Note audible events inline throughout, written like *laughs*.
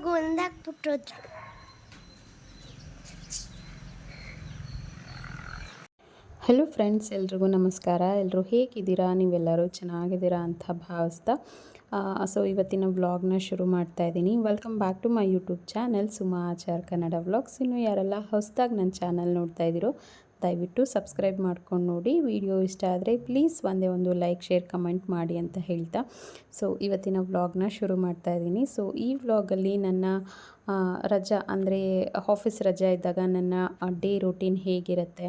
ಹ್ಮ್ ಇವಾಗ ಒಂದಾಕ್ಬಿಟ್ಟೋದ್ರು hello friends ಎಲ್ರಿಗೂ ನಮಸ್ಕಾರ. ಎಲ್ಲರೂ ಹೇಗಿದ್ದೀರಾ? ನೀವೆಲ್ಲರೂ ಚೆನ್ನಾಗಿದ್ದೀರಾ ಅಂತ ಭಾವಿಸ್ತಾ ಸೊ ಇವತ್ತಿನ ವ್ಲಾಗ್ನ ಶುರು ಮಾಡ್ತಾ ಇದ್ದೀನಿ. Welcome back to my YouTube channel Suma Achar Kannada vlogs ಇನ್ನು ಯಾರೆಲ್ಲ ಹೊಸದಾಗಿ ನನ್ನ ಚಾನಲ್ ನೋಡ್ತಾ ಇದ್ದೀರೋ ದಯವಿಟ್ಟು ಸಬ್ಸ್ಕ್ರೈಬ್ ಮಾಡ್ಕೊಂಡು ನೋಡಿ. ವಿಡಿಯೋ ಇಷ್ಟ ಆದರೆ ಪ್ಲೀಸ್ ಒಂದೇ ಒಂದು ಲೈಕ್ ಶೇರ್ ಕಮೆಂಟ್ ಮಾಡಿ ಅಂತ ಹೇಳ್ತಾ. ಸೊ ಇವತ್ತಿನ ವ್ಲಾಗ್ನ ಶುರು ಮಾಡ್ತಾ ಇದ್ದೀನಿ. ಸೊ ಈ ವ್ಲಾಗಲ್ಲಿ ನನ್ನ ರಜಾ ಅಂದರೆ ಆಫೀಸ್ ರಜಾ ಇದ್ದಾಗ ನನ್ನ ಡೇ ರೂಟೀನ್ ಹೇಗಿರುತ್ತೆ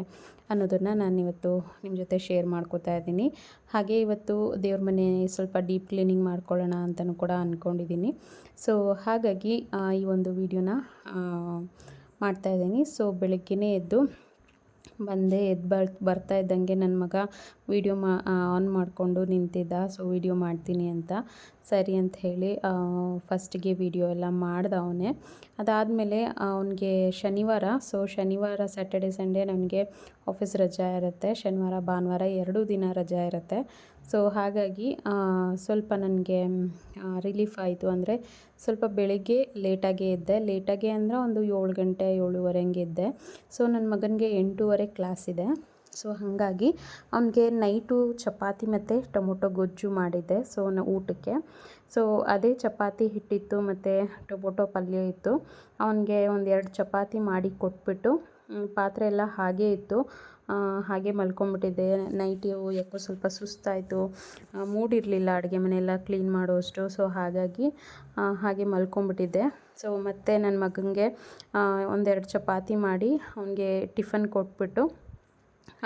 ಅನ್ನೋದನ್ನು ನಾನು ಇವತ್ತು ನಿಮ್ಮ ಜೊತೆ ಶೇರ್ ಮಾಡ್ಕೋತಾ ಇದ್ದೀನಿ. ಹಾಗೆ ಇವತ್ತು ದೇವ್ರ ಮನೆ ಸ್ವಲ್ಪ ಡೀಪ್ ಕ್ಲೀನಿಂಗ್ ಮಾಡ್ಕೊಳ್ಳೋಣ ಅಂತಲೂ ಕೂಡ ಅಂದ್ಕೊಂಡಿದ್ದೀನಿ ಸೊ ಹಾಗಾಗಿ ಈ ಒಂದು ವಿಡಿಯೋನ ಮಾಡ್ತಾಯಿದ್ದೀನಿ ಸೊ ಬೆಳಗ್ಗೆನೇ ಎದ್ದು ಬಂದೆ ಎದ್ದು ಬರ್, ಬರ್ತಾ ಇದ್ದಂಗೆ ನನ್ನ ಮಗ ವೀಡಿಯೋ ಮಾ ಆನ್ ಮಾಡಿಕೊಂಡು ನಿಂತಿದ್ದ. ಸೊ ವೀಡಿಯೋ ಮಾಡ್ತೀನಿ ಅಂತ. ಸರಿ ಅಂತ ಹೇಳಿ ಫಸ್ಟಿಗೆ ವೀಡಿಯೋ ಎಲ್ಲ ಮಾಡ್ದ ಅವನೇ. ಅದಾದಮೇಲೆ ಅವನಿಗೆ ಶನಿವಾರ ಸೊ ಶನಿವಾರ ಸ್ಯಾಟರ್ಡೆ ಸಂಡೇ ನನಗೆ ಆಫೀಸ್ ರಜಾ ಇರುತ್ತೆ. ಶನಿವಾರ, ಭಾನುವಾರ ಎರಡೂ ದಿನ ರಜಾ ಇರುತ್ತೆ. ಸೊ ಹಾಗಾಗಿ ಸ್ವಲ್ಪ ನನಗೆ ರಿಲೀಫ್ ಆಯಿತು ಅಂದರೆ ಸ್ವಲ್ಪ ಬೆಳಿಗ್ಗೆ ಲೇಟಾಗೇ ಇದ್ದೆ ಲೇಟಾಗೆ ಅಂದರೆ ಒಂದು ಏಳು ಗಂಟೆ, ಏಳುವರೆ ಹಂಗೆ ಇದ್ದೆ ಸೊ ನನ್ನ ಮಗನಿಗೆ ಎಂಟೂವರೆ ಕ್ಲಾಸ್ ಇದೆ. ಸೊ ಹಾಗಾಗಿ ಅವನಿಗೆ ನೈಟು ಚಪಾತಿ ಮತ್ತು ಟೊಮೊಟೊ ಗೊಜ್ಜು ಮಾಡಿದ್ದೆ ಸೊ ನ, ಊಟಕ್ಕೆ. ಸೊ ಅದೇ ಚಪಾತಿ ಹಿಟ್ಟಿತ್ತು ಮತ್ತು ಟೊಮೊಟೊ ಪಲ್ಯ ಇತ್ತು. ಅವನಿಗೆ ಒಂದೆರಡು ಚಪಾತಿ ಮಾಡಿ ಕೊಟ್ಬಿಟ್ಟು ಪಾತ್ರೆ ಎಲ್ಲ ಹಾಗೇ ಇತ್ತು. ಹಾಗೆ ಮಲ್ಕೊಂಡ್ಬಿಟ್ಟಿದ್ದೆ. ನೈಟು ಯಾಕೋ ಸ್ವಲ್ಪ ಸುಸ್ತಾಯಿತು. ಮೂಡಿರಲಿಲ್ಲ ಅಡುಗೆ ಮನೆಯೆಲ್ಲ ಕ್ಲೀನ್ ಮಾಡೋಷ್ಟು ಸೊ ಹಾಗಾಗಿ ಹಾಗೆ ಮಲ್ಕೊಂಡ್ಬಿಟ್ಟಿದ್ದೆ. ಸೊ ಮತ್ತೆ ನನ್ನ ಮಗನಿಗೆ ಒಂದೆರಡು ಚಪಾತಿ ಮಾಡಿ ಅವನಿಗೆ ಟಿಫನ್ ಕೊಟ್ಬಿಟ್ಟು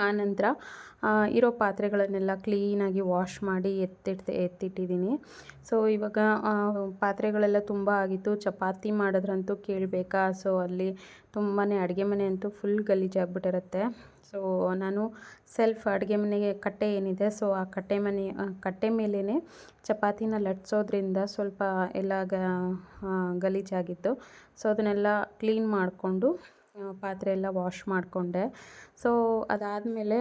ಆನಂತರ ಇರೋ ಪಾತ್ರೆಗಳನ್ನೆಲ್ಲ ಕ್ಲೀನಾಗಿ ವಾಶ್ ಮಾಡಿ ಎತ್ತಿಡ್ತೆ, ಎತ್ತಿಟ್ಟಿದ್ದೀನಿ. ಸೊ ಇವಾಗ ಪಾತ್ರೆಗಳೆಲ್ಲ ತುಂಬ ಆಗಿತ್ತು. ಚಪಾತಿ ಮಾಡಿದ್ರಂತೂ ಕೇಳಬೇಕಾ? ಸೊ ಅಲ್ಲಿ ತುಂಬಾ ಅಡುಗೆ ಮನೆ ಅಂತೂ ಫುಲ್ ಗಲೀಜಾಗ್ಬಿಟ್ಟಿರುತ್ತೆ. ಸೊ ನಾನು ಸೆಲ್ಫ್ ಅಡುಗೆ ಮನೆಗೆ ಕಟ್ಟೆ ಏನಿದೆ ಸೊ ಆ ಕಟ್ಟೆ ಮನೆ ಕಟ್ಟೆ ಮೇಲೇ ಚಪಾತಿನ ಲಟ್ಸೋದ್ರಿಂದ ಸ್ವಲ್ಪ ಎಲ್ಲ ಗಲೀಜಾಗಿತ್ತು. ಸೊ ಅದನ್ನೆಲ್ಲ ಕ್ಲೀನ್ ಮಾಡಿಕೊಂಡು ಪಾತ್ರೆ ಎಲ್ಲ ವಾಶ್ ಮಾಡಿಕೊಂಡೆ. ಸೊ ಅದಾದಮೇಲೆ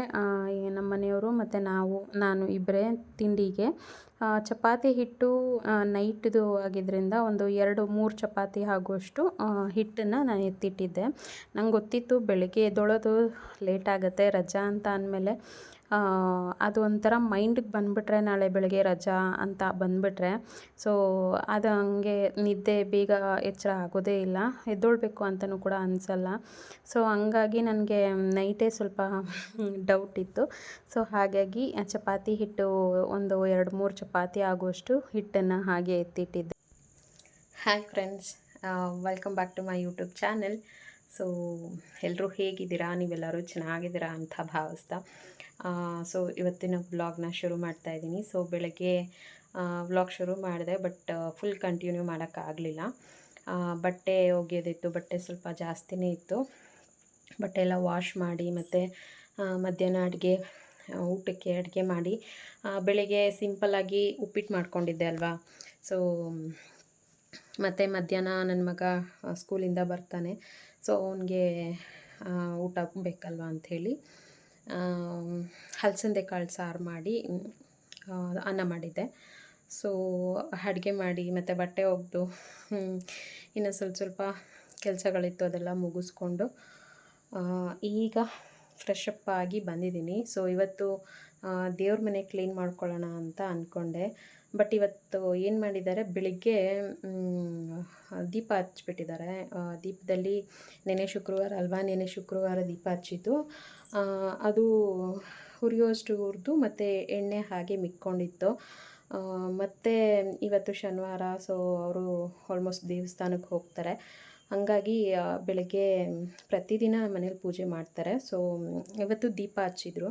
ನಮ್ಮ ಮನೆಯವರು ಮತ್ತು ನಾವು, ನಾನು ಇಬ್ಬರೇ ತಿಂಡಿಗೆ ಚಪಾತಿ ಹಿಟ್ಟು ನೈಟ್ದು ಆಗಿದ್ದರಿಂದ ಒಂದು ಎರಡು, ಮೂರು ಚಪಾತಿ ಆಗುವಷ್ಟು ಹಿಟ್ಟನ್ನು ನಾನು ಎತ್ತಿಟ್ಟಿದ್ದೆ. ನಂಗೆ ಗೊತ್ತಿತ್ತು ಬೆಳಗ್ಗೆ ಎದ್ದೊಳೋದು ಲೇಟ್ ಆಗುತ್ತೆ, ರಜಾ ಅಂತ ಅಂದಮೇಲೆ. ಅದು ಒಂಥರ ಮೈಂಡಿಗೆ ಬಂದುಬಿಟ್ರೆ ನಾಳೆ ಬೆಳಗ್ಗೆ ರಜಾ ಅಂತ ಬಂದುಬಿಟ್ರೆ. ಸೊ ಅದು ಹಂಗೆ ನಿದ್ದೆ ಬೇಗ ಎಚ್ಚರ ಆಗೋದೇ ಇಲ್ಲ. ಎದ್ದೊಳ್ಬೇಕು ಅಂತಲೂ ಕೂಡ ಅನಿಸಲ್ಲ. ಸೊ ಹಂಗಾಗಿ ನನಗೆ ನೈಟೇ ಸ್ವಲ್ಪ *laughs* ಡೌಟ್ ಇತ್ತು. ಸೊ ಹಾಗಾಗಿ ಚಪಾತಿ ಹಿಟ್ಟು ಒಂದು ಎರಡು ಮೂರು ಚಪಾತಿ ಆಗುವಷ್ಟು ಹಿಟ್ಟನ್ನು ಹಾಗೆ ಎತ್ತಿಟ್ಟಿದ್ದೆ. Hi friends welcome back to my YouTube channel so ಎಲ್ಲರೂ ಹೇಗಿದ್ದೀರಾ? ನೀವೆಲ್ಲರೂ ಚೆನ್ನಾಗಿದ್ದೀರಾ ಅಂತ ಭಾವಿಸ್ತಾ. ಸೊ ಇವತ್ತಿನ ವ್ಲಾಗ್ನ ಶುರು ಮಾಡ್ತಾ ಇದ್ದೀನಿ. ಸೊ ಬೆಳಗ್ಗೆ ವ್ಲಾಗ್ ಶುರು ಮಾಡಿದೆ ಬಟ್ ಫುಲ್ ಕಂಟಿನ್ಯೂ ಮಾಡೋಕ್ಕಾಗಲಿಲ್ಲ ಬಟ್ಟೆ ಒಗೆಯೋದಿತ್ತು ಬಟ್ಟೆ ಸ್ವಲ್ಪ ಜಾಸ್ತಿನೇ ಇತ್ತು. ಬಟ್ಟೆ ಎಲ್ಲ ವಾಶ್ ಮಾಡಿ ಮತ್ತು ಮಧ್ಯಾಹ್ನ ಅಡುಗೆ ಊಟಕ್ಕೆ ಅಡುಗೆ ಮಾಡಿ ಬೆಳಿಗ್ಗೆ ಸಿಂಪಲ್ಲಾಗಿ ಉಪ್ಪಿಟ್ಟು ಮಾಡ್ಕೊಂಡಿದ್ದೆ ಅಲ್ವಾ? ಸೊ ಮತ್ತು ಮಧ್ಯಾಹ್ನ ನನ್ನ ಮಗ ಸ್ಕೂಲಿಂದ ಬರ್ತಾನೆ. ಸೊ ಅವನಿಗೆ ಊಟ ಬೇಕಲ್ವ ಅಂಥೇಳಿ ಹಲಸಂದೆ ಕಾಳು ಸಾರು ಮಾಡಿ ಅನ್ನ ಮಾಡಿದ್ದೆ. ಸೊ ಅಡುಗೆ ಮಾಡಿ, ಮತ್ತು ಬಟ್ಟೆ ಒಗೆದು ಇನ್ನು ಸ್ವಲ್ಪ ಸ್ವಲ್ಪ ಕೆಲಸಗಳಿತ್ತು ಅದೆಲ್ಲ ಮುಗಿಸ್ಕೊಂಡು ಈಗ ಫ್ರೆಶ್ ಅಪ್ ಆಗಿ ಬಂದಿದ್ದೀನಿ. ಸೊ ಇವತ್ತು ದೇವ್ರ ಮನೆ ಕ್ಲೀನ್ ಮಾಡ್ಕೊಳ್ಳೋಣ ಅಂತ ಅಂದ್ಕೊಂಡೆ ಬಟ್ ಇವತ್ತು ಏನು ಮಾಡಿದ್ದಾರೆ? ಬೆಳಿಗ್ಗೆ ದೀಪ ಹಚ್ಬಿಟ್ಟಿದ್ದಾರೆ ದೀಪದಲ್ಲಿ ನೆನೆ ಶುಕ್ರವಾರ, ಅಲ್ವಾ ನೆನೆ ಶುಕ್ರವಾರ ದೀಪ ಹಚ್ಚಿದ್ದು. ಅದು ಹುರಿಯೋಷ್ಟು ಹುರಿದು ಮತ್ತು ಎಣ್ಣೆ ಹಾಗೆ ಮಿಕ್ಕೊಂಡಿತ್ತು. ಮತ್ತು ಇವತ್ತು ಶನಿವಾರ ಸೊ ಅವರು ಆಲ್ಮೋಸ್ಟ್ ದೇವಸ್ಥಾನಕ್ಕೆ ಹೋಗ್ತಾರೆ. ಹಾಗಾಗಿ ಬೆಳಗ್ಗೆ ಪ್ರತಿದಿನ ಮನೇಲಿ ಪೂಜೆ ಮಾಡ್ತಾರೆ. ಸೊ ಇವತ್ತು ದೀಪ ಹಚ್ಚಿದ್ರು.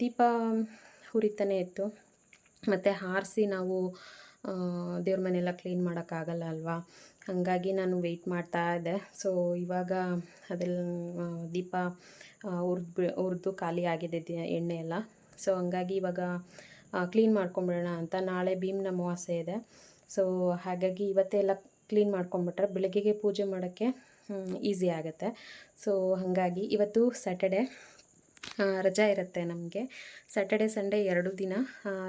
ದೀಪ ಹುರಿತಾನೆ ಇತ್ತು. ಮತ್ತು ಹಾರಿಸಿ ನಾವು ದೇವ್ರ ಮನೆಯೆಲ್ಲ ಕ್ಲೀನ್ ಮಾಡೋಕ್ಕಾಗಲ್ಲ ಅಲ್ವಾ? ಹಾಗಾಗಿ ನಾನು ವೆಯ್ಟ್ ಮಾಡ್ತಾ ಇದ್ದೆ. ಸೊ ಇವಾಗ ಅದೆಲ್ಲ ದೀಪ ಹುರಿದು ಹುರಿದು ಖಾಲಿ ಆಗಿದೆ ಎಣ್ಣೆ ಎಲ್ಲ. ಸೊ ಹಂಗಾಗಿ ಇವಾಗ ಕ್ಲೀನ್ ಮಾಡ್ಕೊಂಬಿಡೋಣ ಅಂತ ನಾಳೆ ಭೀಮ್ನ ಅಮಾವಾಸ್ಯೆ ಇದೆ. ಸೊ ಹಾಗಾಗಿ ಇವತ್ತೇ ಎಲ್ಲ ಕ್ಲೀನ್ ಮಾಡ್ಕೊಂಬಿಟ್ರೆ ಬೆಳಗ್ಗೆಗೆ ಪೂಜೆ ಮಾಡೋಕ್ಕೆ ಈಸಿ ಆಗುತ್ತೆ. ಸೊ ಹಾಗಾಗಿ ಇವತ್ತು ಸ್ಯಾಟರ್ಡೆ ರಜಾ ಇರುತ್ತೆ ನಮಗೆ. ಸ್ಯಾಟರ್ಡೆ ಸಂಡೇ ಎರಡು ದಿನ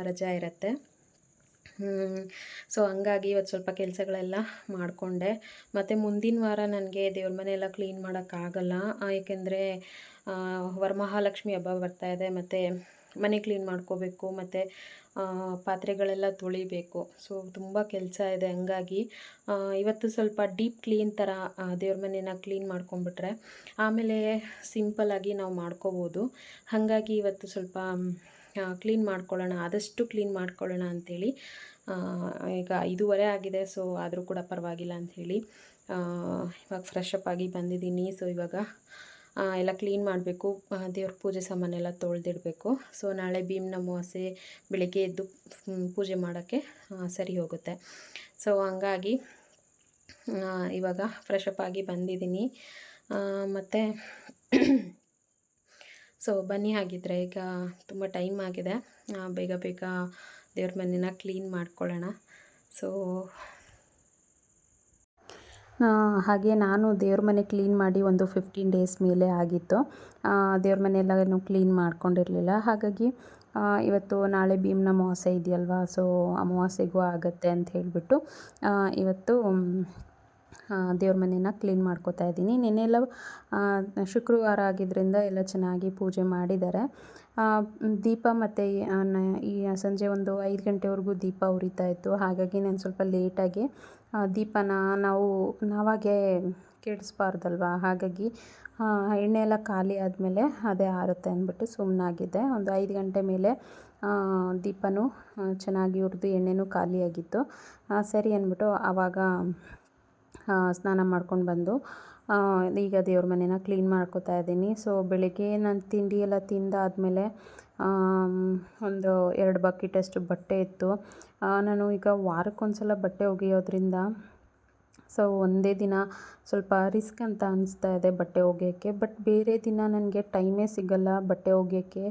ರಜಾ ಇರುತ್ತೆ. ಸೊ ಹಂಗಾಗಿ ಇವತ್ತು ಸ್ವಲ್ಪ ಕೆಲಸಗಳೆಲ್ಲ ಮಾಡಿಕೊಂಡೆ. ಮತ್ತು ಮುಂದಿನ ವಾರ ನನಗೆ ದೇವ್ರ ಮನೆಯೆಲ್ಲ ಕ್ಲೀನ್ ಮಾಡೋಕ್ಕಾಗಲ್ಲ ಏಕೆಂದರೆ ವರಮಹಾಲಕ್ಷ್ಮಿ ಹಬ್ಬ ಬರ್ತಾ ಇದೆ. ಮತ್ತು ಮನೆ ಕ್ಲೀನ್ ಮಾಡ್ಕೋಬೇಕು ಮತ್ತು ಪಾತ್ರೆಗಳೆಲ್ಲ ತೊಳಿಬೇಕು. ಸೊ ತುಂಬ ಕೆಲಸ ಇದೆ ಹಂಗಾಗಿ ಇವತ್ತು ಸ್ವಲ್ಪ ಡೀಪ್ ಕ್ಲೀನ್ ಥರ ದೇವ್ರ ಮನೆನ ಕ್ಲೀನ್ ಮಾಡ್ಕೊಂಬಿಟ್ರೆ ಆಮೇಲೆ ಸಿಂಪಲ್ಲಾಗಿ ನಾವು ಮಾಡ್ಕೋಬೋದು. ಹಾಗಾಗಿ ಇವತ್ತು ಸ್ವಲ್ಪ ಕ್ಲೀನ್ ಮಾಡ್ಕೊಳ್ಳೋಣ, ಆದಷ್ಟು ಕ್ಲೀನ್ ಮಾಡ್ಕೊಳ್ಳೋಣ ಅಂಥೇಳಿ ಈಗ ಐದೂವರೆ ಆಗಿದೆ ಸೊ ಆದರೂ ಕೂಡ ಪರವಾಗಿಲ್ಲ ಅಂಥೇಳಿ ಇವಾಗ ಫ್ರೆಶ್ ಅಪ್ ಆಗಿ ಬಂದಿದ್ದೀನಿ. ಸೊ ಇವಾಗ ಎಲ್ಲ ಕ್ಲೀನ್ ಮಾಡಬೇಕು. ದೇವ್ರ ಪೂಜೆ ಸಾಮಾನೆಲ್ಲ ತೊಳೆದಿಡಬೇಕು. ಸೊ ನಾಳೆ ಭೀಮ್ನ ಅಮಾವಾಸ್ಯೆ ಬೆಳಗ್ಗೆ ಎದ್ದು ಪೂಜೆ ಮಾಡೋಕ್ಕೆ ಸರಿ ಹೋಗುತ್ತೆ. ಸೊ ಹಂಗಾಗಿ ಇವಾಗ ಅಪ್ ಆಗಿ ಬಂದಿದ್ದೀನಿ. ಮತ್ತು ಸೊ ಬನ್ನಿ ಹಾಗಿದ್ರೆ ಈಗ ತುಂಬ ಟೈಮ್ ಆಗಿದೆ. ಬೇಗ ಬೇಗ ದೇವ್ರ ಮನೇನ ಕ್ಲೀನ್ ಮಾಡ್ಕೊಳ್ಳೋಣ. ಸೊ ಹಾಗೆ ನಾನು ದೇವ್ರ ಮನೆ ಕ್ಲೀನ್ ಮಾಡಿ ಒಂದು ಫಿಫ್ಟೀನ್ ಡೇಸ್ ಮೇಲೆ ಆಗಿತ್ತು. ದೇವ್ರ ಮನೆಯೆಲ್ಲ ಏನು ಕ್ಲೀನ್ ಮಾಡ್ಕೊಂಡಿರಲಿಲ್ಲ. ಹಾಗಾಗಿ ಇವತ್ತು ನಾಳೆ ಭೀಮ್ನ ಅಮಾವಾಸ್ಯೆ ಇದೆಯಲ್ವಾ? ಸೊ ಅಮಾವಾಸ್ಯೆಗೂ ಆಗುತ್ತೆ ಅಂತ ಹೇಳಿಬಿಟ್ಟು ಇವತ್ತು ದೇವ್ರ ಮನೆನ ಕ್ಲೀನ್ ಮಾಡ್ಕೋತಾ ಇದ್ದೀನಿ. ನೆನ್ನೆಲ್ಲ ಶುಕ್ರವಾರ ಆಗಿದ್ದರಿಂದ ಎಲ್ಲ ಚೆನ್ನಾಗಿ ಪೂಜೆ ಮಾಡಿದ್ದಾರೆ. ದೀಪ ಮತ್ತು ಈ ಸಂಜೆ ಒಂದು ಐದು ಗಂಟೆವರೆಗೂ ದೀಪ ಉರಿತಾ ಇತ್ತು. ಹಾಗಾಗಿ ನಾನು ಸ್ವಲ್ಪ ಲೇಟಾಗಿ ದೀಪನ ನಾವು, ನಾವಾಗೆ ಕೆಡಿಸ್ಬಾರ್ದಲ್ವ? ಹಾಗಾಗಿ ಎಣ್ಣೆ ಎಲ್ಲ ಖಾಲಿ ಆದಮೇಲೆ ಅದೇ ಆರುತ್ತೆ ಅಂದ್ಬಿಟ್ಟು ಸುಮ್ಮನಾಗಿದ್ದೆ ಒಂದು ಐದು ಗಂಟೆ ಮೇಲೆ ದೀಪನೂ ಚೆನ್ನಾಗಿ ಉರಿದು ಎಣ್ಣೆನೂ ಖಾಲಿಯಾಗಿತ್ತು ಸರಿ ಅಂದ್ಬಿಟ್ಟು ಆವಾಗ ಸ್ನಾನ ಮಾಡ್ಕೊಂಡು ಬಂದು ಈಗ ದೇವ್ರ ಮನೇನ ಕ್ಲೀನ್ ಮಾಡ್ಕೋತಾ ಇದ್ದೀನಿ. ಸೊ ಬೆಳಗ್ಗೆ ನಾನು ತಿಂಡಿ ಎಲ್ಲ ತಿಂದಾದಮೇಲೆ ಒಂದು ಎರಡು ಬಕೆಟಷ್ಟು ಬಟ್ಟೆ ಇತ್ತು. ನಾನು ಈಗ ವಾರಕ್ಕೊಂದ್ಸಲ ಬಟ್ಟೆ ಒಗೆಯೋದ್ರಿಂದ ಸೊ ಒಂದೇ ದಿನ ಸ್ವಲ್ಪ ರಿಸ್ಕ್ ಅಂತ ಅನಿಸ್ತಾ ಇದೆ ಬಟ್ಟೆ ಒಗೆಯೋಕ್ಕೆ. ಬಟ್ ಬೇರೆ ದಿನ ನನಗೆ ಟೈಮೇ ಸಿಗಲ್ಲ ಬಟ್ಟೆ ಒಗೆಯೋಕ್ಕೆ.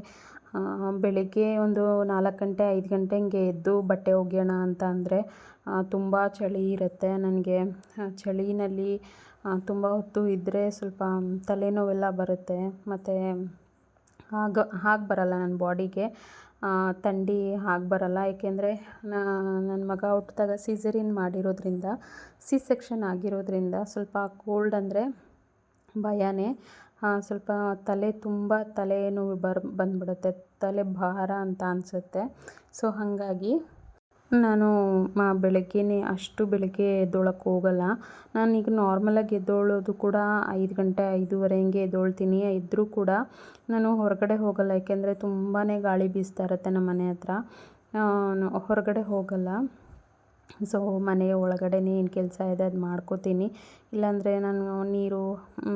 ಬೆಳಿಗ್ಗೆ ಒಂದು ನಾಲ್ಕು ಗಂಟೆ, ಐದು ಗಂಟೆ ಹಂಗೆ ಎದ್ದು ಬಟ್ಟೆ ಒಗೆಯೋಣ ಅಂತ ಅಂದರೆ ತುಂಬ ಚಳಿ ಇರುತ್ತೆ. ನನಗೆ ಚಳಿನಲ್ಲಿ ತುಂಬ ಹೊತ್ತು ಇದ್ದರೆ ಸ್ವಲ್ಪ ತಲೆನೋವೆಲ್ಲ ಬರುತ್ತೆ. ಮತ್ತು ಆಗ ಹಾಗೆ ಬರಲ್ಲ ನನ್ನ ಬಾಡಿಗೆ. ಥಂಡಿ ಹಾಗೆ ಬರಲ್ಲ. ಏಕೆಂದರೆ ನನ್ನ ಮಗ ಹುಟ್ಟಿದಾಗ ಸೀಸರಿನ್ ಮಾಡಿರೋದ್ರಿಂದ, ಸಿ ಸೆಕ್ಷನ್ ಆಗಿರೋದ್ರಿಂದ ಸ್ವಲ್ಪ ಕೋಲ್ಡ್ ಅಂದರೆ ಭಯನೇ. ಸ್ವಲ್ಪ ತಲೆ ತುಂಬ ತಲೆನೋವು ಬರ್, ಬಂದ್ಬಿಡುತ್ತೆ. ತಲೆ ಭಾರ ಅಂತ ಅನಿಸುತ್ತೆ. ಸೊ, ಹಾಗಾಗಿ ನಾನು ಮಾ ಅಷ್ಟು ಬೆಳಗ್ಗೆ ಎದ್ದೋಳಕ್ಕೆ ಹೋಗಲ್ಲ. ನಾನೀಗ ನಾರ್ಮಲಾಗಿ ಎದ್ದೋಳೋದು ಕೂಡ ಐದು ಗಂಟೆ ಐದೂವರೆ ಹಿಂಗೆ ಎದ್ದೋಳ್ತೀನಿ. ಇದ್ದರೂ ಕೂಡ ನಾನು ಹೊರಗಡೆ ಹೋಗಲ್ಲ. ಯಾಕೆಂದರೆ ತುಂಬಾ ಗಾಳಿ ಬೀಸ್ತಾ ಇರುತ್ತೆ ನಮ್ಮ ಮನೆ ಹತ್ರ. ಹೊರಗಡೆ ಹೋಗಲ್ಲ. ಸೊ ಮನೆಯ ಒಳಗಡೆನೇ ಏನು ಕೆಲಸ ಇದೆ ಅದು ಮಾಡ್ಕೋತೀನಿ. ಇಲ್ಲಾಂದರೆ ನಾನು ನೀರು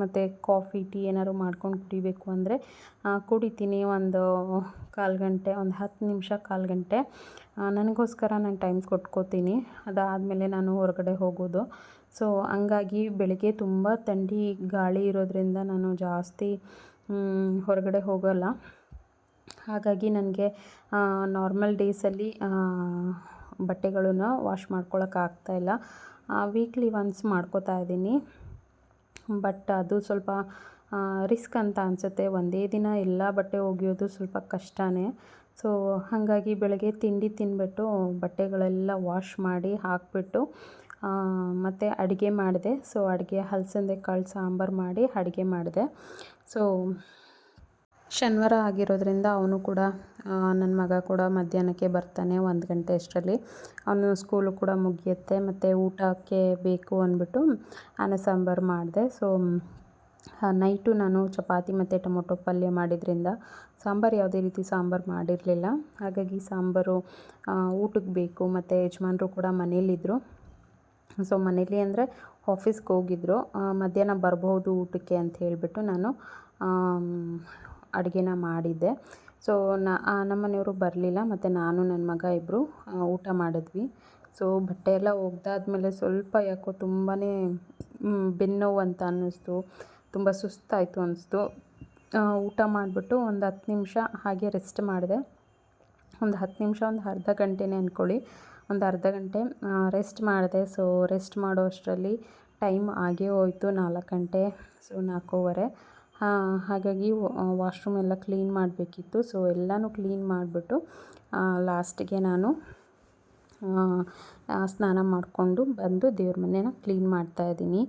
ಮತ್ತು ಕಾಫಿ ಟೀ ಏನಾದ್ರು ಮಾಡ್ಕೊಂಡು ಕುಡಿಬೇಕು ಅಂದರೆ ಕುಡಿತೀನಿ ಒಂದು ಕಾಲು ಗಂಟೆ, ಒಂದು ಹತ್ತು ನಿಮಿಷ ಕಾಲು ಗಂಟೆ. ನನಗೋಸ್ಕರ ನಾನು ಟೈಮ್ ಕೊಟ್ಕೋತೀನಿ. ಅದಾದಮೇಲೆ ನಾನು ಹೊರಗಡೆ ಹೋಗೋದು. ಸೊ ಹಂಗಾಗಿ ಬೆಳಗ್ಗೆ ತುಂಬ ಥಂಡಿ ಗಾಳಿ ಇರೋದರಿಂದ ನಾನು ಜಾಸ್ತಿ ಹೊರಗಡೆ ಹೋಗಲ್ಲ. ಹಾಗಾಗಿ ನನಗೆ ನಾರ್ಮಲ್ ಡೇಸಲ್ಲಿ ಬಟ್ಟೆಗಳನ್ನ ವಾಶ್ ಮಾಡ್ಕೊಳಕ್ಕೆ ಇಲ್ಲ. ವೀಕ್ಲಿ ಒನ್ಸ್ ಮಾಡ್ಕೋತಾ ಇದ್ದೀನಿ. ಬಟ್ ಅದು ಸ್ವಲ್ಪ ರಿಸ್ಕ್ ಅಂತ ಅನಿಸುತ್ತೆ. ಒಂದೇ ದಿನ ಎಲ್ಲ ಬಟ್ಟೆ ಒಗೆಯೋದು ಸ್ವಲ್ಪ ಕಷ್ಟನೇ. ಸೊ ಹಾಗಾಗಿ ಬೆಳಗ್ಗೆ ತಿಂಡಿ ತಿಂದ್ಬಿಟ್ಟು ಬಟ್ಟೆಗಳೆಲ್ಲ ವಾಶ್ ಮಾಡಿ ಹಾಕಿಬಿಟ್ಟು ಮತ್ತು ಅಡುಗೆ ಮಾಡಿದೆ. ಸೊ ಅಡುಗೆ ಹಲಸಂದೆ ಕಾಳು ಸಾಂಬಾರು ಮಾಡಿ ಅಡುಗೆ ಮಾಡಿದೆ. ಸೊ ಶನಿವಾರ ಆಗಿರೋದ್ರಿಂದ ಅವನು ಕೂಡ ನನ್ನ ಮಗ ಕೂಡ ಮಧ್ಯಾಹ್ನಕ್ಕೆ ಬರ್ತಾನೆ ಒಂದು ಗಂಟೆ ಅಷ್ಟರಲ್ಲಿ. ಅವನು ಸ್ಕೂಲು ಕೂಡ ಮುಗಿಯುತ್ತೆ, ಮತ್ತು ಊಟಕ್ಕೆ ಬೇಕು ಅಂದ್ಬಿಟ್ಟು ಅನ್ನ ಸಾಂಬಾರು ಮಾಡಿದೆ. ಸೊ ನೈಟು ನಾನು ಚಪಾತಿ ಮತ್ತು ಟೊಮೊಟೊ ಪಲ್ಯ ಮಾಡಿದ್ರಿಂದ ಸಾಂಬಾರು ಯಾವುದೇ ರೀತಿ ಸಾಂಬಾರು ಮಾಡಿರಲಿಲ್ಲ. ಹಾಗಾಗಿ ಸಾಂಬಾರು ಊಟಕ್ಕೆ ಬೇಕು ಮತ್ತು ಯಜಮಾನ್ರು ಕೂಡ ಮನೇಲಿದ್ದರು ಸೊ ಮನೇಲಿ ಅಂದರೆ ಆಫೀಸ್ಗೆ ಹೋಗಿದ್ರು. ಆ, ಮಧ್ಯಾಹ್ನ ಬರ್ಬೋದು ಊಟಕ್ಕೆ ಅಂತ ಹೇಳಿಬಿಟ್ಟು ನಾನು ಅಡುಗೆನ ಮಾಡಿದ್ದೆ. ಸೊ ನಾ ನಮ್ಮ ಮನೆಯವರು ಬರಲಿಲ್ಲ ಮತ್ತು ನಾನು ನನ್ನ ಮಗ ಇಬ್ಬರು ಊಟ ಮಾಡಿದ್ವಿ. ಸೊ ಬಟ್ಟೆ ಎಲ್ಲ ಒಗ್ದಾದ್ಮೇಲೆ ಸ್ವಲ್ಪ ಯಾಕೋ ತುಂಬಾ ಬೆನ್ನೋವು ಅಂತ ಅನ್ನಿಸ್ತು. ತುಂಬ ಸುಸ್ತಾಯಿತು ಅನ್ನಿಸ್ತು ಊಟ ಮಾಡಿಬಿಟ್ಟು ಒಂದು ಹತ್ತು ನಿಮಿಷ ಹಾಗೆ ರೆಸ್ಟ್ ಮಾಡಿದೆ. ಒಂದು ಹತ್ತು ನಿಮಿಷ, ಒಂದು ಅರ್ಧ ಗಂಟೆನೇ ಅಂದ್ಕೊಳ್ಳಿ ಒಂದು ಅರ್ಧ ಗಂಟೆ ರೆಸ್ಟ್ ಮಾಡಿದೆ. ಸೊ ರೆಸ್ಟ್ ಮಾಡೋ ಅಷ್ಟರಲ್ಲಿ ಟೈಮ್ ಆಗೇ ಹೋಯಿತು ನಾಲ್ಕು ಗಂಟೆ ಸೊ ನಾಲ್ಕೂವರೆ. ಹಾಗಾಗಿ ವಾಶ್ರೂಮ್ ಎಲ್ಲ ಕ್ಲೀನ್ ಮಾಡಬೇಕಿತ್ತು. ಸೊ ಎಲ್ಲನೂ ಕ್ಲೀನ್ ಮಾಡಿಬಿಟ್ಟು ಲಾಸ್ಟಿಗೆ ನಾನು ಸ್ನಾನ ಮಾಡಿಕೊಂಡು ಬಂದು ದೇವ್ರ ಮನೇನ ಕ್ಲೀನ್ ಮಾಡ್ತಾ ಇದ್ದೀನಿ.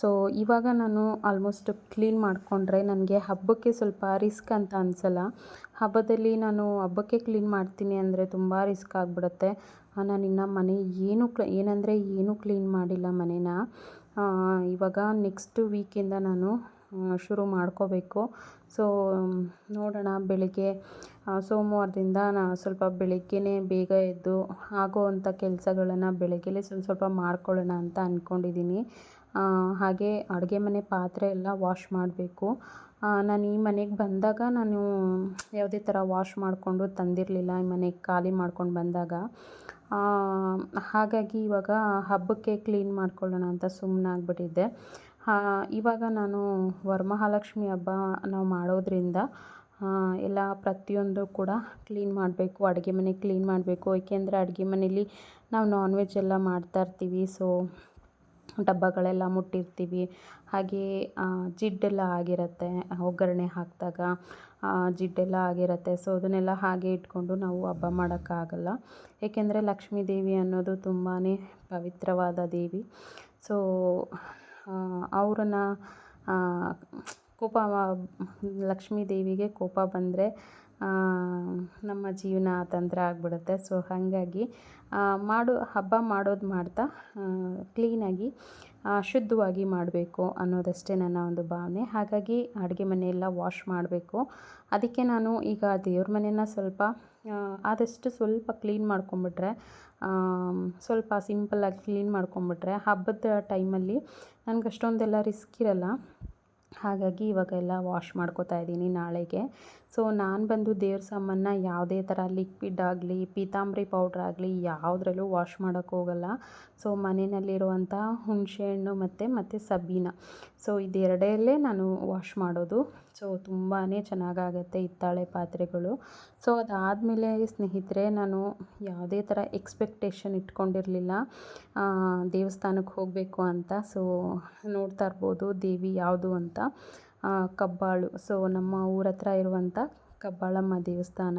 ಸೊ ಇವಾಗ ನಾನು ಆಲ್ಮೋಸ್ಟ್ ಕ್ಲೀನ್ ಮಾಡಿಕೊಂಡ್ರೆ ನನಗೆ ಹಬ್ಬಕ್ಕೆ ಸ್ವಲ್ಪ ರಿಸ್ಕ್ ಅಂತ ಅನಿಸಲ್ಲ. ಹಬ್ಬದಲ್ಲಿ ನಾನು ಹಬ್ಬಕ್ಕೆ ಕ್ಲೀನ್ ಮಾಡ್ತೀನಿ ಅಂದರೆ ತುಂಬ ರಿಸ್ಕ್ ಆಗಿಬಿಡುತ್ತೆ. ನಾನು ಇನ್ನು ಮನೆ ಏನು ಕ್ಲ ಏನಂದರೆ ಏನೂ ಕ್ಲೀನ್ ಮಾಡಿಲ್ಲ ಮನೇನ. ಇವಾಗ ನೆಕ್ಸ್ಟ್ ವೀಕಿಂದ ನಾನು ಶುರು ಮಾಡ್ಕೋಬೇಕು. ಸೊ ನೋಡೋಣ, ಬೆಳಿಗ್ಗೆ ಸೋಮವಾರದಿಂದ ನಾ ಸ್ವಲ್ಪ ಬೆಳಗ್ಗೆನೇ ಬೇಗ ಎದ್ದು ಆಗುವಂಥ ಕೆಲಸಗಳನ್ನು ಬೆಳಗ್ಗೆಲೇ ಸ್ವಲ್ಪ ಸ್ವಲ್ಪ ಮಾಡ್ಕೊಳ್ಳೋಣ ಅಂತ ಅಂದ್ಕೊಂಡಿದ್ದೀನಿ ಹಾಗೆ ಅಡುಗೆ ಮನೆ ಪಾತ್ರೆ ಎಲ್ಲ ವಾಶ್ ಮಾಡಬೇಕು. ನಾನು ಈ ಮನೆಗೆ ಬಂದಾಗ ನಾನು ಯಾವುದೇ ಥರ ವಾಶ್ ಮಾಡಿಕೊಂಡು ತಂದಿರಲಿಲ್ಲ, ಈ ಮನೆಗೆ ಖಾಲಿ ಮಾಡ್ಕೊಂಡು ಬಂದಾಗ. ಹಾಗಾಗಿ ಇವಾಗ ಹಬ್ಬಕ್ಕೆ ಕ್ಲೀನ್ ಮಾಡ್ಕೊಳ್ಳೋಣ ಅಂತ ಸುಮ್ಮನಾಗ್ಬಿಟ್ಟಿದ್ದೆ ಇವಾಗ ನಾನು ವರಮಹಾಲಕ್ಷ್ಮಿ ಹಬ್ಬ ನಾವು ಮಾಡೋದ್ರಿಂದ ಎಲ್ಲ ಪ್ರತಿಯೊಂದು ಕೂಡ ಕ್ಲೀನ್ ಮಾಡಬೇಕು. ಅಡುಗೆ ಮನೆ ಕ್ಲೀನ್ ಮಾಡಬೇಕು. ಏಕೆಂದರೆ ಅಡುಗೆ ಮನೇಲಿ ನಾವು ನಾನ್ ವೆಜ್ ಎಲ್ಲ ಮಾಡ್ತಾಯಿರ್ತೀವಿ ಸೊ ಡಬ್ಬಗಳೆಲ್ಲ ಮುಟ್ಟಿರ್ತೀವಿ. ಹಾಗೇ ಜಿಡ್ಡೆಲ್ಲ ಆಗಿರುತ್ತೆ. ಒಗ್ಗರಣೆ ಹಾಕಿದಾಗ ಜಿಡ್ಡೆಲ್ಲ ಆಗಿರುತ್ತೆ. ಸೊ ಅದನ್ನೆಲ್ಲ ಹಾಗೆ ಇಟ್ಕೊಂಡು ನಾವು ಹಬ್ಬ ಮಾಡೋಕ್ಕಾಗಲ್ಲ. ಏಕೆಂದರೆ ಲಕ್ಷ್ಮೀ ದೇವಿ ಅನ್ನೋದು ತುಂಬಾ ಪವಿತ್ರವಾದ ದೇವಿ. ಸೊ ಅವ್ರನ್ನ ಕೋಪ ಲಕ್ಷ್ಮೀ ದೇವಿಗೆ ಕೋಪ ಬಂದರೆ ನಮ್ಮ ಜೀವನ ತಂತ್ರ ಆಗಿಬಿಡುತ್ತೆ. ಸೊ ಹಾಗಾಗಿ ಮಾಡು, ಹಬ್ಬ ಮಾಡೋದು ಮಾಡ್ತಾ ಕ್ಲೀನಾಗಿ ಶುದ್ಧವಾಗಿ ಮಾಡಬೇಕು ಅನ್ನೋದಷ್ಟೇ ನನ್ನ ಒಂದು ಭಾವನೆ. ಹಾಗಾಗಿ, ಅಡುಗೆ ಮನೆಯೆಲ್ಲ ವಾಶ್ ಮಾಡಬೇಕು. ಅದಕ್ಕೆ ನಾನು ಈಗ ದೇವ್ರ ಮನೆನ ಸ್ವಲ್ಪ ಆದಷ್ಟು ಸ್ವಲ್ಪ ಕ್ಲೀನ್ ಮಾಡ್ಕೊಂಬಿಟ್ರೆ ಸ್ವಲ್ಪ ಸಿಂಪಲ್ಲಾಗಿ ಕ್ಲೀನ್ ಮಾಡ್ಕೊಂಬಿಟ್ರೆ ಹಬ್ಬದ ಟೈಮಲ್ಲಿ ನನಗೆ ಅಷ್ಟೊಂದೆಲ್ಲ ರಿಸ್ಕ್ ಇರಲ್ಲ. ಹಾಗಾಗಿ ಇವಾಗೆಲ್ಲ ವಾಶ್ ಮಾಡ್ಕೋತಾ ಇದ್ದೀನಿ ನಾಳೆಗೆ. ಸೊ ನಾನು ಬಂದು ದೇವ್ರ ಸಾಮಾನ ಯಾವುದೇ ಥರ ಲಿಕ್ವಿಡ್ ಆಗಲಿ, ಪೀತಾಂಬರಿ ಪೌಡ್ರ್ ಆಗಲಿ ಯಾವುದ್ರಲ್ಲೂ ವಾಶ್ ಮಾಡೋಕ್ಕೆ ಹೋಗಲ್ಲ. ಸೊ ಮನೆಯಲ್ಲಿರುವಂಥ ಹುಣಸೆಹಣ್ಣು ಮತ್ತು ಮತ್ತು ಸಬೀನ. ಸೊ ಇದೆರಡಲ್ಲೇ ನಾನು ವಾಶ್ ಮಾಡೋದು. ಸೊ ತುಂಬಾ ಚೆನ್ನಾಗಾಗತ್ತೆ ಹಿತ್ತಾಳೆ ಪಾತ್ರೆಗಳು. ಸೊ ಅದಾದಮೇಲೆ ಸ್ನೇಹಿತರೆ, ನಾನು ಯಾವುದೇ ಥರ ಎಕ್ಸ್ಪೆಕ್ಟೇಷನ್ ಇಟ್ಕೊಂಡಿರಲಿಲ್ಲ. ದೇವಸ್ಥಾನಕ್ಕೆ ಹೋಗಬೇಕು ಅಂತ. ಸೊ ನೋಡ್ತಾ ಇರ್ಬೋದು ದೇವಿ ಯಾವುದು ಅಂತ. ಕಬ್ಬಾಳು. ಸೊ ನಮ್ಮ ಊರ ಹತ್ರ ಇರುವಂಥ ಕಬ್ಬಾಳಮ್ಮ ದೇವಸ್ಥಾನ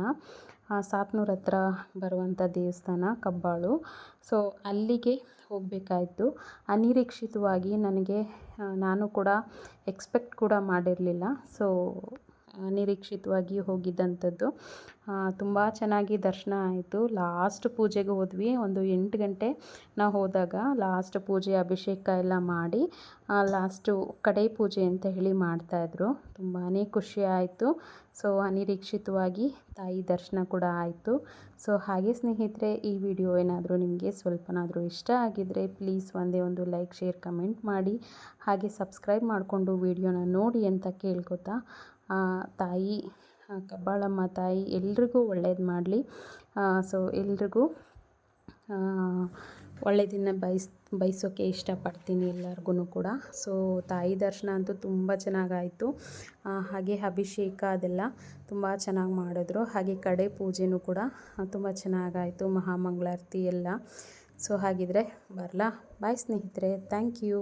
ಸಾತ್ನೂರ ಹತ್ರ ಬರುವಂಥ ದೇವಸ್ಥಾನ ಕಬ್ಬಾಳು. ಸೊ ಅಲ್ಲಿಗೆ ಹೋಗಬೇಕಾಯಿತು. ಅನಿರೀಕ್ಷಿತವಾಗಿ ನನಗೆ ನಾನು ಕೂಡ ಎಕ್ಸ್ಪೆಕ್ಟ್ ಕೂಡ ಮಾಡಿರಲಿಲ್ಲ. ಸೊ ಅನಿರೀಕ್ಷಿತವಾಗಿ ಹೋಗಿದ್ದಂಥದ್ದು. ತುಂಬ ಚೆನ್ನಾಗಿ ದರ್ಶನ ಆಯಿತು. ಲಾಸ್ಟ್ ಪೂಜೆಗೆ ಹೋದ್ವಿ. ಒಂದು ಎಂಟು ಗಂಟೆ ನಾವು ಹೋದಾಗ ಲಾಸ್ಟ್ ಪೂಜೆ ಅಭಿಷೇಕ ಎಲ್ಲ ಮಾಡಿ ಲಾಸ್ಟು ಕಡೆ ಪೂಜೆ ಅಂತ ಹೇಳಿ ಮಾಡ್ತಾಯಿದ್ರು ತುಂಬಾ ಖುಷಿ ಆಯಿತು. ಸೊ, ಅನಿರೀಕ್ಷಿತವಾಗಿ ತಾಯಿ ದರ್ಶನ ಕೂಡ ಆಯಿತು. ಸೊ, ಹಾಗೆ ಸ್ನೇಹಿತರೆ, ಈ ವಿಡಿಯೋ ಏನಾದರೂ ನಿಮಗೆ ಸ್ವಲ್ಪನಾದರೂ ಇಷ್ಟ ಆಗಿದ್ದರೆ ಪ್ಲೀಸ್ ಒಂದೇ ಒಂದು ಲೈಕ್, ಶೇರ್, ಕಮೆಂಟ್ ಮಾಡಿ. ಹಾಗೆ ಸಬ್ಸ್ಕ್ರೈಬ್ ಮಾಡಿಕೊಂಡು ವಿಡಿಯೋನ ನೋಡಿ ಅಂತ ಕೇಳ್ಕೊತಾ ತಾಯಿ ಕಬ್ಬಾಳಮ್ಮ ತಾಯಿ ಎಲ್ರಿಗೂ ಒಳ್ಳೇದು ಮಾಡಲಿ. ಸೊ ಎಲ್ರಿಗೂ ಒಳ್ಳೆಯದನ್ನ ಬಯಸ್ ಬಯಸೋಕ್ಕೆ ಇಷ್ಟಪಡ್ತೀನಿ ಎಲ್ಲರಿಗೂ ಕೂಡ. ಸೊ ತಾಯಿ ದರ್ಶನ ಅಂತೂ ತುಂಬ ಚೆನ್ನಾಗಾಯಿತು. ಹಾಗೆ ಅಭಿಷೇಕ ಅದೆಲ್ಲ ತುಂಬ ಚೆನ್ನಾಗಿ ಮಾಡಿದ್ರು. ಹಾಗೆ ಕಡೆ ಪೂಜೆನೂ ಕೂಡ ತುಂಬ ಚೆನ್ನಾಗಾಯಿತು, ಮಹಾಮಂಗಳಾರತಿ ಎಲ್ಲ. ಸೊ ಹಾಗಿದ್ರೆ ಬರಲಾ. ಬಾಯ್ ಸ್ನೇಹಿತರೆ. Thank you